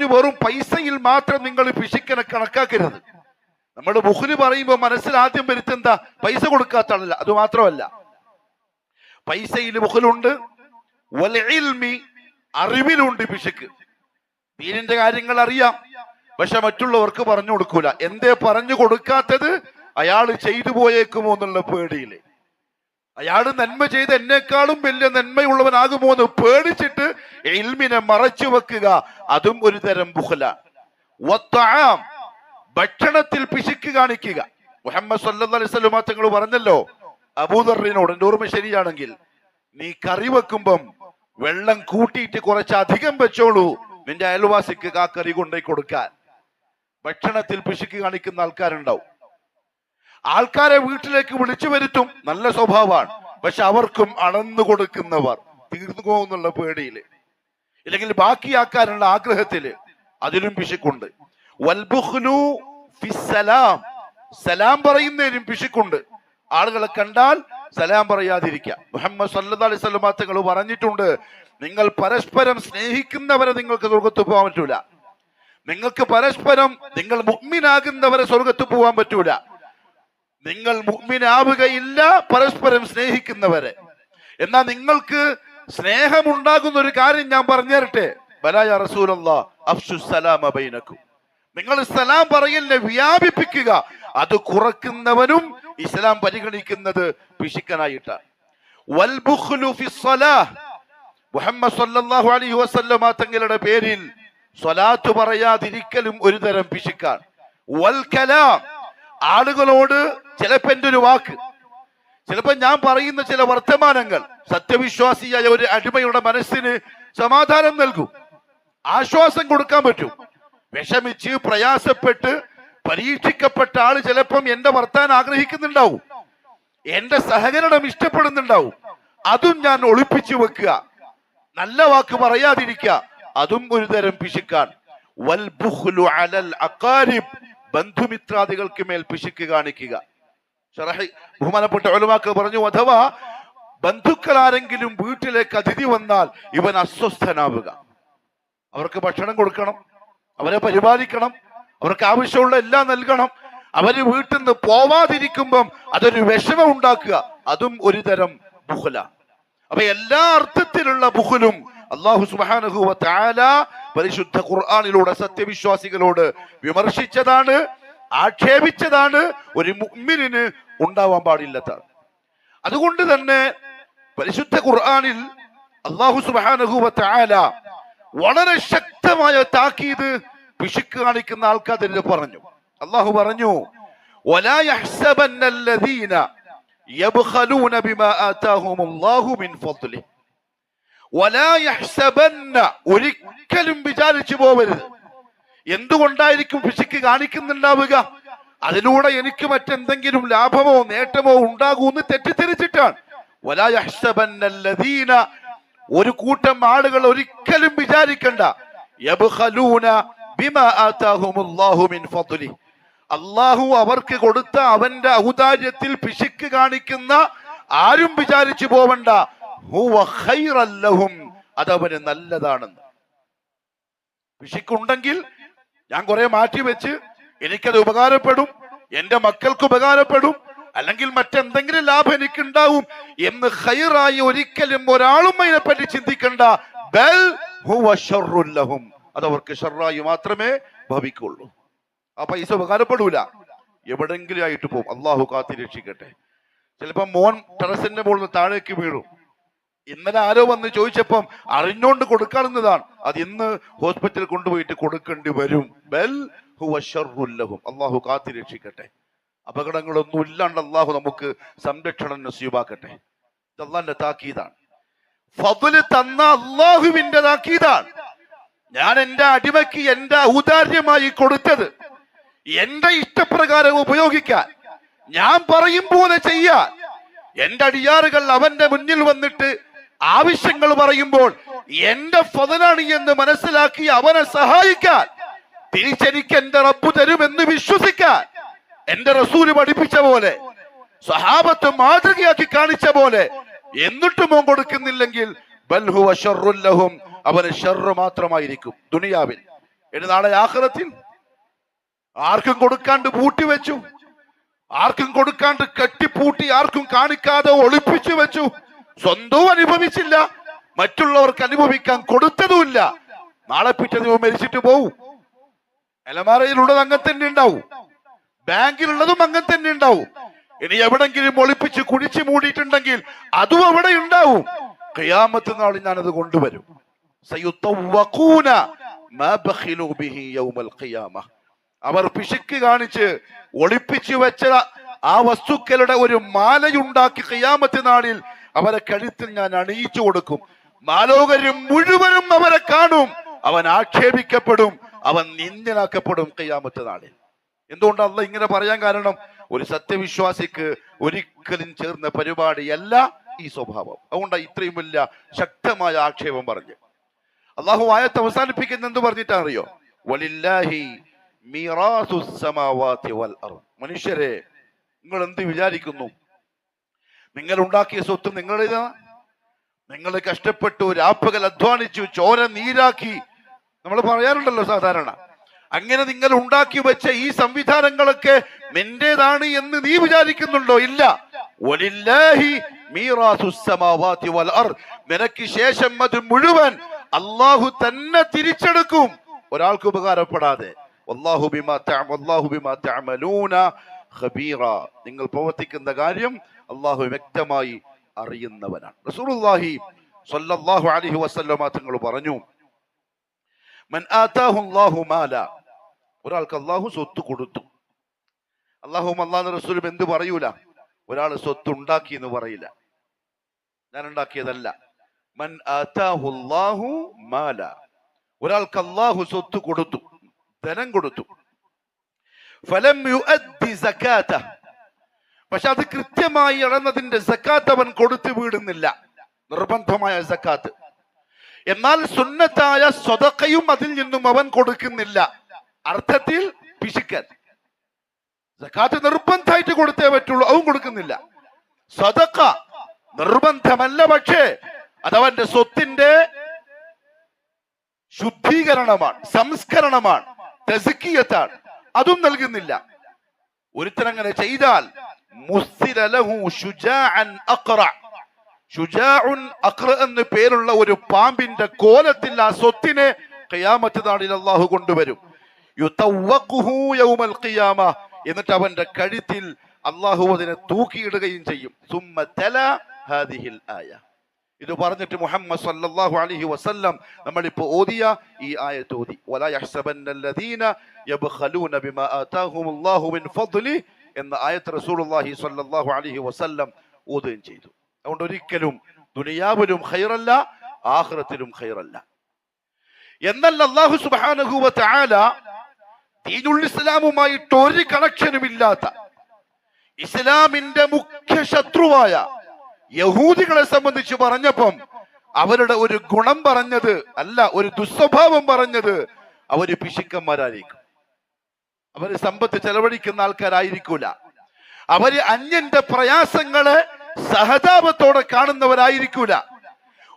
പറഞ്ഞു വെറും പൈസയിൽ മാത്രം നിങ്ങൾ പിശുക്കനെ കണക്കാക്കരുത്. നമ്മൾ ബുഹുന് പറയുമ്പോൾ മനസ്സിൽ ആദ്യം വരുത്തെന്താ പൈസ കൊടുക്കാത്ത ആളല്ല അത് മാത്രമല്ല. പൈസയിൽ ബുഹലുണ്ട് അറിവിലുണ്ട് പിശുക്ക്. ദീനിന്റെ കാര്യങ്ങൾ അറിയാം. പക്ഷെ മറ്റുള്ളവർക്ക് പറഞ്ഞു കൊടുക്കൂല. എന്തേ പറഞ്ഞു കൊടുക്കാത്തത് അയാൾ ചെയ്തു പോയേക്കുമോ എന്നുള്ള പേടിയിൽ. അയാൾ നന്മ ചെയ്ത് എന്നെക്കാളും വലിയ നന്മയുള്ളവനാകുമോ എന്ന് പേടിച്ചിട്ട് എൽമിനെ മറച്ചു വെക്കുക. അതും ഒരു തരം ബുഹല ഭക്ഷണത്തിൽ പിശുക്ക് കാണിക്കുക. മുഹമ്മദ് സല്ലല്ലാഹു അലൈഹി പറഞ്ഞല്ലോ അബൂദറിനോട് എന്റെ ഓർമ്മ ശരിയാണെങ്കിൽ നീ കറി വെക്കുമ്പം വെള്ളം കൂട്ടിയിട്ട് കുറച്ച് അധികം വെച്ചോളൂ. നിന്റെ അയൽവാസിക്ക് ആ കറി കൊണ്ടുപോയി കൊടുക്കാൻ. ഭക്ഷണത്തിൽ പിശുക്ക് കാണിക്കുന്ന ആൾക്കാരുണ്ടാവും. ആൾക്കാരെ വീട്ടിലേക്ക് വിളിച്ചു വരുത്തും നല്ല സ്വഭാവമാണ്. പക്ഷെ അവർക്കും അണന്നു കൊടുക്കുന്നവർ തീർന്നു പോകുന്നുള്ള പേടിയിൽ. ഇല്ലെങ്കിൽ ബാക്കിയാക്കാനുള്ള ആഗ്രഹത്തിൽ അതിലും പിശുക്കുണ്ട്. വൽബുഖ്ലു ഫിസ്സലാം. സലാം പറയുന്നതിനും പിശുക്കുണ്ട്. ആളുകളെ കണ്ടാൽ സലാം പറയാതിരിക്കുക. മുഹമ്മദ് സല്ലാ അലൈഹി സ്വലമാങ്ങൾ പറഞ്ഞിട്ടുണ്ട് നിങ്ങൾ പരസ്പരം സ്നേഹിക്കുന്നവരെ നിങ്ങൾക്ക് സ്വർഗത്ത് പോകാൻ പറ്റൂല. നിങ്ങൾക്ക് പരസ്പരം നിങ്ങൾ മുഗ്മിനാകുന്നവരെ സ്വർഗത്ത് പോകാൻ പറ്റൂല. നിങ്ങൾ മുഗ്മിനാവുകയില്ല പരസ്പരം സ്നേഹിക്കുന്നവരെ. എന്നാ നിങ്ങൾക്ക് സ്നേഹമുണ്ടാകുന്ന ഒരു കാര്യം ഞാൻ പറഞ്ഞു തരട്ടെ ബലായ റസൂലല്ലാ അഫ്സുസലാം നിങ്ങൾ സലാം പറയില്ല വ്യാപിപ്പിക്കുക. അത് കുറക്കുന്നവനും ഇസ്ലാം പരിഗണിക്കുന്നത് പിശുക്കനായിട്ടാണ് സല്ലല്ലാഹു അലൈഹി വസല്ലമ തങ്ങളുടെ പേരിൽ സ്വലാത്ത് പറയാതിരിക്കലും ഒരു തരം പിശുക്കാണ്. വൽ കലാം. ആളുകളോട് ചിലപ്പോ എന്റെ ഒരു വാക്ക്. ചിലപ്പോ ഞാൻ പറയുന്ന ചില വർത്തമാനങ്ങൾ സത്യവിശ്വാസിയായ ഒരു അടിമയുടെ മനസ്സിന് സമാധാനം നൽകും. ആശ്വാസം കൊടുക്കാൻ പറ്റും. വിഷമിച്ച് പ്രയാസപ്പെട്ട് പരീക്ഷിക്കപ്പെട്ട ആൾ ചിലപ്പം എന്റെ വർത്താൻ ആഗ്രഹിക്കുന്നുണ്ടാവും. എന്റെ സഹകരണം ഇഷ്ടപ്പെടുന്നുണ്ടാവും. അതും ഞാൻ ഒളിപ്പിച്ചു വെക്കുക. നല്ല വാക്ക് പറയാതിരിക്കുക. അതും ഒരു തരം ബുഖ്ലു അലൽ ബന്ധുമിത്രാദികൾക്ക് മേൽ പിശുക്ക് കാണിക്കുക. ബഹുമാനപ്പെട്ട ഒലമാക്കൾ പറഞ്ഞു അഥവാ ബന്ധുക്കൾ ആരെങ്കിലും വീട്ടിലേക്ക് അതിഥി വന്നാൽ ഇവൻ അസ്വസ്ഥനാവുക. അവർക്ക് ഭക്ഷണം കൊടുക്കണം അവരെ പരിപാലിക്കണം അവർക്ക് ആവശ്യമുള്ള എല്ലാം നൽകണം. അവർ വീട്ടിൽ നിന്ന് പോവാതിരിക്കുമ്പം അതൊരു വിഷമം ഉണ്ടാക്കുക. അതും ഒരു തരം ബുഹല. അപ്പൊ എല്ലാ അർത്ഥത്തിലുള്ള ബുഹലും അള്ളാഹു സുബാനഹുവ താല പരിശുദ്ധ ഖുർആാനിലൂടെ സത്യവിശ്വാസികളോട് വിമർശിച്ചതാണ് ആക്ഷേപിച്ചതാണ് ഒരു മുഗ്മിന് ഉണ്ടാവാൻ പാടില്ലാത്ത. അതുകൊണ്ട് തന്നെ പരിശുദ്ധ ഖുർആാനിൽ അള്ളാഹു സുബാനഹുവ താല വളരെ ശക്തമായ താക്കീത് പിശുക്ക് കാണിക്കുന്ന ആൾക്കാർ പറഞ്ഞു. അള്ളാഹു പറഞ്ഞു ഒലാ ബിമാ ആതാഹുമുല്ലാഹു മിൻ ഫദ്ലിഹി. ഒരിക്കലും വിചാരിച്ചു പോവരുത്. എന്തുകൊണ്ടായിരിക്കും ഫിസിക്ക് കാണിക്കുന്നുണ്ടാവുക? അതിലൂടെ എനിക്ക് മറ്റെന്തെങ്കിലും ലാഭമോ നേട്ടമോ ഉണ്ടാകൂന്ന് തെറ്റിദ്ധരിച്ചിട്ടാണ്. ഒരു കൂട്ടം ആളുകൾ ഒരിക്കലും വിചാരിക്കണ്ട. അള്ളാഹു അവർക്ക് കൊടുത്ത അവന്റെ ഔദാര്യത്തിൽ പിശുക്ക് കാണിക്കുന്ന ആരും വിചാരിച്ചു പോവണ്ട. അതവന് നല്ലതാണെന്ന്. പിശുക്കുണ്ടെങ്കിൽ ഞാൻ കുറെ മാറ്റി വെച്ച് എനിക്കത് ഉപകാരപ്പെടും എന്റെ മക്കൾക്ക് ഉപകാരപ്പെടും അല്ലെങ്കിൽ മറ്റെന്തെങ്കിലും ലാഭം എനിക്കുണ്ടാവും എന്ന് ഹൈറായി ഒരിക്കലും ഒരാളും അതിനെപ്പറ്റി ചിന്തിക്കണ്ട. ബൽ ഹുവ അതവർക്ക് അവർക്ക് മാത്രമേ ഭവിക്കുള്ളൂ. ആ പൈസ ഉപകാരപ്പെടൂല. എവിടെങ്കിലും ആയിട്ട് പോകും അള്ളാഹു കാത്തി രക്ഷിക്കട്ടെ. ചിലപ്പോൾ മോൻ ടെറസിന്റെ മുകളിൽ താഴേക്ക് വീഴും. ഇന്നലെ ആരോ വന്ന് ചോദിച്ചപ്പം അറിഞ്ഞോണ്ട് കൊടുക്കാവുന്നതാണ് അത് ഇന്ന് ഹോസ്പിറ്റലിൽ കൊണ്ടുപോയിട്ട് കൊടുക്കേണ്ടി വരും. ബൽ ഹുവ ശർറുൻ ലഹും. അള്ളാഹു കാത്തി രക്ഷിക്കട്ടെ. അപകടങ്ങളൊന്നും ഇല്ലാണ്ട് അള്ളാഹു നമുക്ക് സംരക്ഷണം നസീബാക്കട്ടെ. ഇത് അള്ളാന്റെ താക്കീതാണ്. ഫതുൽ തന്ന അള്ളാഹുവിന്റെ താക്കീതാണ്. ഞാൻ എന്റെ അടിമയ്ക്ക് എന്റെ ഔദാര്യമായി കൊടുത്തത് എന്റെ ഇഷ്ടപ്രകാരം ഉപയോഗിക്കാൻ. ഞാൻ പറയും പോലെ ചെയ്യാൻ. എന്റെ അടിയാറുകൾ അവന്റെ മുന്നിൽ വന്നിട്ട് ആവശ്യങ്ങൾ പറയുമ്പോൾ എന്റെ ഫതലാണ് എന്ന് മനസ്സിലാക്കി അവനെ സഹായിക്കാൻ. തിരിച്ചെനിക്ക് എന്റെ റബ്ബു തരുമെന്ന് വിശ്വസിക്കാൻ. എന്റെ റസൂൽ പഠിപ്പിച്ച പോലെ സഹാബത്ത് മാതൃകയാക്കി കാണിച്ച പോലെ എന്നിട്ടും ഓൻ കൊടുക്കുന്നില്ലെങ്കിൽ ബൽ അഷറുല്ലഹും അവന് ഷെറു മാത്രമായിരിക്കും ദുനിയാവിൽ. ഇനി നാളെ ആഹ്റത്തിൽ ആർക്കും കൊടുക്കാണ്ട് പൂട്ടി വെച്ചു. ആർക്കും കൊടുക്കാണ്ട് കെട്ടിപ്പൂട്ടി ആർക്കും കാണിക്കാതെ ഒളിപ്പിച്ചു വെച്ചു. സ്വന്തവും അനുഭവിച്ചില്ല. മറ്റുള്ളവർക്ക് അനുഭവിക്കാൻ കൊടുത്തതുമില്ല. നാളെ പിറ്റേ മരിച്ചിട്ട് പോവും. അലമാറയിലുള്ളത് അങ്ങനെ തന്നെ ഉണ്ടാവും. ബാങ്കിലുള്ളതും അങ്ങനെ തന്നെ ഉണ്ടാവും. ഇനി എവിടെങ്കിലും ഒളിപ്പിച്ച് കുഴിച്ചു മൂടിയിട്ടുണ്ടെങ്കിൽ അതും അവിടെ ഉണ്ടാവും. കയ്യാമത്ത് നാളിൽ ഞാനത് കൊണ്ടുവരും. അവർ പിശുക്ക് കാണിച്ച് ഒളിപ്പിച്ചു വെച്ച ആ വസ്തുക്കളുടെ ഒരു മാലയുണ്ടാക്കി കയ്യാമത്ത് നാളിൽ അവരെ കഴുത്തിൽ ഞാൻ അണിയിച്ചു കൊടുക്കും. മാലോകരും മുഴുവനും അവരെ കാണും. അവൻ ആക്ഷേപിക്കപ്പെടും. അവൻ നിന്ദനാക്കപ്പെടും കയ്യാമറ്റ നാളിൽ. എന്തുകൊണ്ട് ഇങ്ങനെ പറയാൻ കാരണം? ഒരു സത്യവിശ്വാസിക്ക് ഒരിക്കലും ചേർന്ന പരിപാടിയല്ല ഈ സ്വഭാവം. അതുകൊണ്ടാണ് ഇത്രയും വലിയ ശക്തമായ ആക്ഷേപം പറഞ്ഞു അള്ളാഹു ആയത്ത് അവസാനിപ്പിക്കുന്ന എന്ത് പറഞ്ഞിട്ടാണറിയോ. മനുഷ്യരെ നിങ്ങൾ എന്ത് വിചാരിക്കുന്നു? നിങ്ങൾ ഉണ്ടാക്കിയ സ്വത്ത് നിങ്ങളുടേതാ നിങ്ങൾ കഷ്ടപ്പെട്ടു രാപ്പകൽ അധ്വാനിച്ചു ചോര നീരാക്കി. നമ്മൾ പറയാറുണ്ടല്ലോ സാധാരണ. അങ്ങനെ നിങ്ങൾ ഉണ്ടാക്കി വെച്ച ഈ സംവിധാനങ്ങളൊക്കെ നിന്റേതാണ് എന്ന് നീ വിചാരിക്കുന്നുണ്ടോ? ഇല്ല. നിനക്ക് ശേഷം അത് മുഴുവൻ അള്ളാഹു തന്നെ തിരിച്ചെടുക്കും. ഒരാൾക്ക് ഉപകാരപ്പെടാതെ. നിങ്ങൾ പ്രവർത്തിക്കുന്ന കാര്യം അള്ളാഹു വ്യക്തമായി അറിയുന്നവനാണ്. റസൂലുള്ളാഹി സ്വല്ലല്ലാഹു അലൈഹി വസല്ലമ തങ്ങൾ പറഞ്ഞു മൻ ആതാഹു മാല. ഒരാൾക്ക് അള്ളാഹു സ്വത്ത് കൊടുത്തു. അള്ളാഹു അള്ളാഹു റസൂലും എന്ത് പറയൂല? ഒരാൾ സ്വത്ത് ഉണ്ടാക്കി എന്ന് പറയില്ല. ഞാൻ ഉണ്ടാക്കിയതല്ല. മൻ ആതാഹു മാല. ഒരാൾക്ക് അള്ളാഹു സ്വത്ത് കൊടുത്തു ധനം കൊടുത്തു. ഫലം യുഅദ്ദി സക്കാത്ത പക്ഷെ അത് കൃത്യമായി ഇളന്നതിന്റെ സക്കാത്ത് അവൻ കൊടുത്തു വീടുന്നില്ല. നിർബന്ധമായ സക്കാത്ത്. എന്നാൽ സുന്നത്തായ സ്വതക്കയും അതിൽ നിന്നും അവൻ കൊടുക്കുന്നില്ല. അർത്ഥത്തിൽ പിശുക്കൻ. സക്കാത്ത് നിർബന്ധമായിട്ട് കൊടുത്തേ പറ്റുള്ളൂ അവൻ കൊടുക്കുന്നില്ല. സ്വതക്ക നിർബന്ധമല്ല പക്ഷേ അതവന്റെ സ്വത്തിന്റെ ശുദ്ധീകരണമാണ് സംസ്കരണമാണ് തെസുക്കിയത്താണ്. അതും നൽകുന്നില്ല. ഒരുത്തനങ്ങനെ ചെയ്താൽ എന്ന് പേരുള്ള ഒരു പാമ്പിന്റെ കോലത്തിൽ ആ സ്വത്തിനെ ഖിയാമത്ത് നാളിൽ അള്ളാഹു കൊണ്ടുവരും. യുതവഖുഹു യൗമൽ ഖിയാമ. എന്നിട്ട് അവന്റെ കഴുത്തിൽ അള്ളാഹു അതിനെ തൂക്കിയിടുകയും ചെയ്യും. സുമ്മ തല ഹാദിഹിൽ ആയ. ഇത് പറഞ്ഞിട്ട് മുഹമ്മദ് സല്ലല്ലാഹു അലൈഹി വസല്ലം നമ്മളിപ്പോ ഓതിയ ഈ ആയത്ത് ഓതി. വലാ യഹ്സബന്നല്ലദീന യബ്ഖലൂന ബിമാ ആതാഹുമുല്ലാഹു മിൻ ഫദ്ലി എന്ന ആയത്ത് റസൂലുള്ളാഹി സ്വല്ലല്ലാഹു അലൈഹി വസല്ലം ഓതുകയും ചെയ്തു. അതുകൊണ്ട് ഒരിക്കലും ദുനിയാവിലും ഖൈറല്ല ആഹ്റത്തിലും ഖൈറല്ല. എന്നല്ല അള്ളാഹു സുബ്ഹാനഹു വ തആല ദീനുൽ ഇസ്ലാമുമായിട്ട് ഒരു കണക്ഷനും ഇല്ലാത്ത ഇസ്ലാമിന്റെ മുഖ്യ ശത്രുവായ യഹൂദികളെ സംബന്ധിച്ച് പറഞ്ഞപ്പം അവരുടെ ഒരു ഗുണം പറഞ്ഞത് അല്ല ഒരു ദുസ്വഭാവം പറഞ്ഞത് അവർ പിശുക്കന്മാരായിരിക്കും. അവര് സമ്പത്ത് ചെലവഴിക്കുന്ന ആൾക്കാരായിരിക്കൂല അവര് അന്യന്റെ പ്രയാസങ്ങളെ സഹതാപത്തോടെ കാണുന്നവരായിരിക്കൂല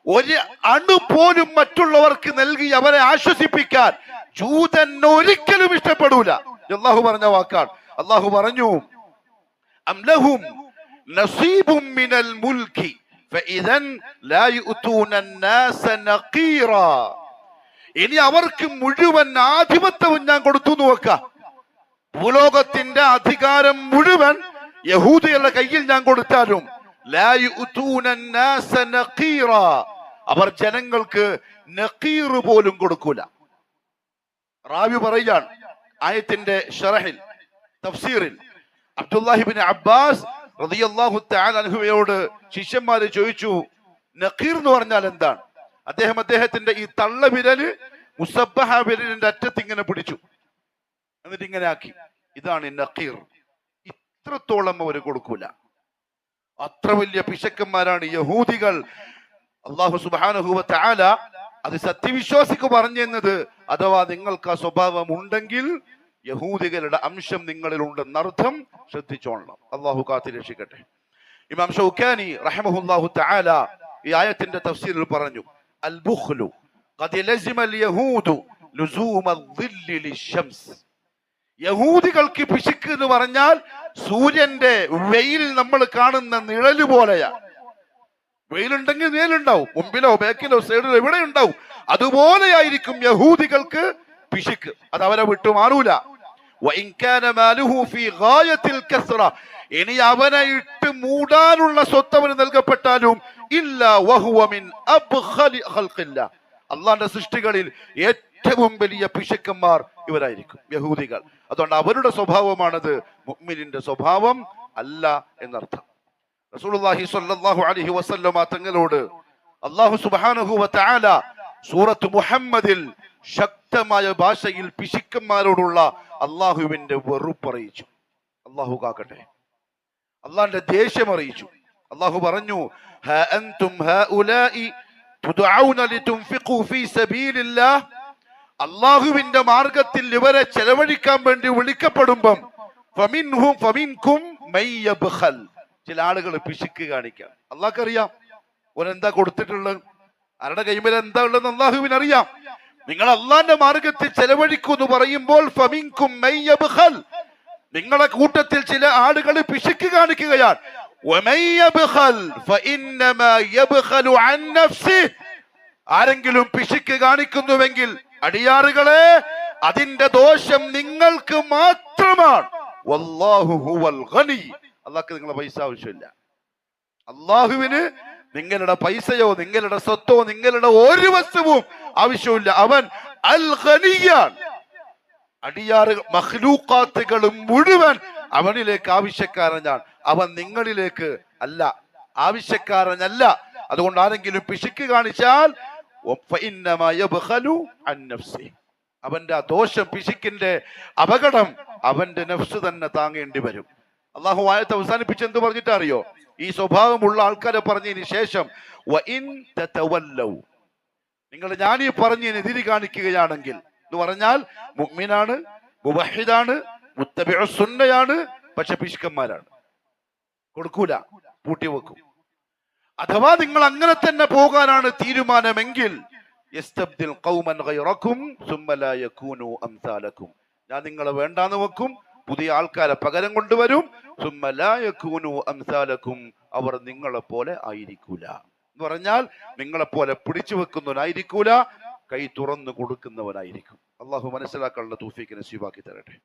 ഒരു അണു പോലും മറ്റുള്ളവർക്ക് നൽകി അവരെ ആശ്വസിപ്പിക്കാൻ ജൂതൻ ഒരിക്കലും ഇഷ്ടപ്പെടൂല അള്ളാഹു പറഞ്ഞ വാക്കാണ് അള്ളാഹു പറഞ്ഞു أم لهم نصيب من الملك فإذا لا يؤتون الناس نقيرا ഇനി അവർക്ക് മുഴുവൻ ആധിപത്യവും ഞാൻ കൊടുത്തു എന്ന് വെക്കാം ഭൂലോകത്തിന്റെ അധികാരം മുഴുവൻ യഹൂദികളുടെ കയ്യിൽ ഞാൻ കൊടുത്താലും അവർ ജനങ്ങൾക്ക് നഖീർ പോലും കൊടുക്കൂല. റാവി പറയുകയാണ് ആയത്തിന്റെ ഷറഹിൽ തഫ്സീറിൽ. അബ്ദുല്ലാഹിബിൻ അബ്ബാസ് റതിയല്ലാഹു അനുഹുവയോട് ശിഷ്യന്മാര് ചോദിച്ചു നഖീർ എന്ന് പറഞ്ഞാൽ എന്താണ്? അദ്ദേഹം അദ്ദേഹത്തിന്റെ ഈ തള്ള വിരൽ മുസബഹ വിരലിന്റെ അറ്റത്തിങ്ങനെ പിടിച്ചു. എന്നിട്ട് ഇങ്ങനെ ആക്കി ഇതാണ് നഖീർ ഇത്രത്തോളം അവർ കൊടുക്കൂല അത്ര വലിയ പിശക്കന്മാരാണ് യഹൂദികൾ അള്ളാഹു സുബാനുഹുവ തആല അത് സത്യവിശ്വാസിക്ക് പറഞ്ഞെന്നത് അഥവാ നിങ്ങൾക്ക് ആ സ്വഭാവം ഉണ്ടെങ്കിൽ യഹൂദികളുടെ അംശം നിങ്ങളിൽ ഉണ്ടെന്നർത്ഥം ശ്രദ്ധിച്ചോളണം അള്ളാഹു കാത്തി രക്ഷിക്കട്ടെ ഇമാം ഷൗക്കാനി റഹ്മഹുല്ലാഹു തആല ഈ ആയത്തിന്റെ തഫ്സീറിൽ പറഞ്ഞു അൽ ബുഖ്ലു قد لزم اليهود ലുസൂമ الظل للشمس. യഹൂദികൾക്ക് പിശുക്ക് എന്ന് പറഞ്ഞാൽ സൂര്യന്റെ വെയിൽ നമ്മൾ കാണുന്ന നിഴൽ പോലെയാ. വെയിലുണ്ടെങ്കിൽ നിഴലുണ്ടാവും മുമ്പിലോ ബാക്കിലോ സൈഡിലോ എവിടെ ഉണ്ടാവും അതുപോലെയായിരിക്കും യഹൂദികൾക്ക് പിശുക്ക്. അത് അവരെ വിട്ടുമാറൂല ഇനി അവനെ ഇട്ട് മൂടാനുള്ള സ്വത്ത് അവന് നൽകപ്പെട്ടാലും ഇല്ല വഹുവമിൻ അള്ളാന്റെ സൃഷ്ടികളിൽ ഏറ്റവും വലിയ പിശുക്കന്മാർ ഇവരായിരിക്കും യഹൂദികൾ. അതുകൊണ്ട് അവരുടെ സ്വഭാവമാണത് മുഹ്മിനിന്റെ സ്വഭാവം അല്ല എന്നർത്ഥം. റസൂലുള്ളാഹി സ്വല്ലല്ലാഹു അലൈഹി വസല്ലമ തങ്ങളോട് അല്ലാഹു സുബ്ഹാനഹു വതആല തആല സൂറത്ത് മുഹമ്മദിൽ ശക്തമായ ഭാഷയിൽ പിശുക്കന്മാരോടുള്ള അള്ളാഹുവിന്റെ വെറുപ്പ് അറിയിച്ചു. അള്ളാഹു കാക്കട്ടെ. അള്ളാഹിന്റെ ദേഷ്യം അറിയിച്ചു. അള്ളാഹു പറഞ്ഞു ഹ അൻതും ഹൗലാഇ തുദഊന ലിതുൻഫിഖൂ ഫീ സബീലില്ലാഹ് അള്ളാഹുവിന്റെ മാർഗത്തിൽ ഇവരെ ചെലവഴിക്കാൻ വേണ്ടി വിളിക്കപ്പെടുമ്പം ചില ആളുകൾ പിശുക്ക് കാണിക്കാം. അള്ളാഹ്ക്കറിയാം ഓരെന്താ കൊടുത്തിട്ടുള്ളത്? ആരുടെ കൈമിൽ എന്താ ഉള്ളതെന്ന് അള്ളാഹുവിന് അറിയാം നിങ്ങൾ അള്ളാന്റെ മാർഗത്തിൽ ചെലവഴിക്കൂ എന്ന് പറയുമ്പോൾ നിങ്ങളെ കൂട്ടത്തിൽ ചില ആളുകൾ പിശുക്ക് കാണിക്കുകയാണ്. ആരെങ്കിലും പിശുക്ക് കാണിക്കുന്നുവെങ്കിൽ അടിയാറുകളെ അതിന്റെ ദോഷം നിങ്ങൾക്ക് മാത്രമാണ്. അള്ളാഹ്ക്ക് നിങ്ങളെ പൈസ ആവശ്യമില്ല. അള്ളാഹുവിന് നിങ്ങളുടെ പൈസയോ നിങ്ങളുടെ സ്വത്തോ നിങ്ങളുടെ ഒരു വസ്തുവും ആവശ്യമില്ല. അവൻ അൽ ഖനിയാണ് അടിയാറ് മഹ്ലൂക്കാത്തുകളും മുഴുവൻ അവനിലേക്ക് ആവശ്യക്കാരനാണ്. അവൻ നിങ്ങളിലേക്ക് അല്ല ആവശ്യക്കാരനല്ല. അതുകൊണ്ട് ആരെങ്കിലും പിശുക്ക് കാണിച്ചാൽ അവന്റെ ആ ദോഷം പിശുക്കിന്റെ അപകടം അവന്റെ നഫ്സ് തന്നെ താങ്ങേണ്ടി വരും. അള്ളാഹു ആയത്ത് അവസാനിപ്പിച്ച് എന്ത് പറഞ്ഞിട്ടറിയോ ഈ സ്വഭാവമുള്ള ആൾക്കാരെ പറഞ്ഞതിന് ശേഷം. നിങ്ങൾ ഞാൻ ഈ പറഞ്ഞതിന് എതിരി കാണിക്കുകയാണെങ്കിൽ എന്ന് പറഞ്ഞാൽ മുഅ്മിനാണ് മുബഹിദാണ് മുത്തബിഉ സുന്നയാണ് പക്ഷെ പിശുക്കന്മാരാണ്. കൊടുക്കൂല പൂട്ടി വെക്കും അഥവാ നിങ്ങൾ അങ്ങനെ തന്നെ പോകാനാണ് തീരുമാനമെങ്കിൽ ഞാൻ നിങ്ങളെ വേണ്ടാന്ന് വെക്കും പുതിയ ആൾക്കാരെ പകരം കൊണ്ടുവരും അവർ നിങ്ങളെ പോലെ ആയിരിക്കൂല. എന്ന് പറഞ്ഞാൽ നിങ്ങളെ പോലെ പിടിച്ചു വെക്കുന്നവനായിരിക്കൂല കൈ തുറന്നു കൊടുക്കുന്നവനായിരിക്കും. അള്ളാഹു മനസ്സിലാക്കാനുള്ള തൂഫീക്കിനെ നസീബാക്കി തരട്ടെ.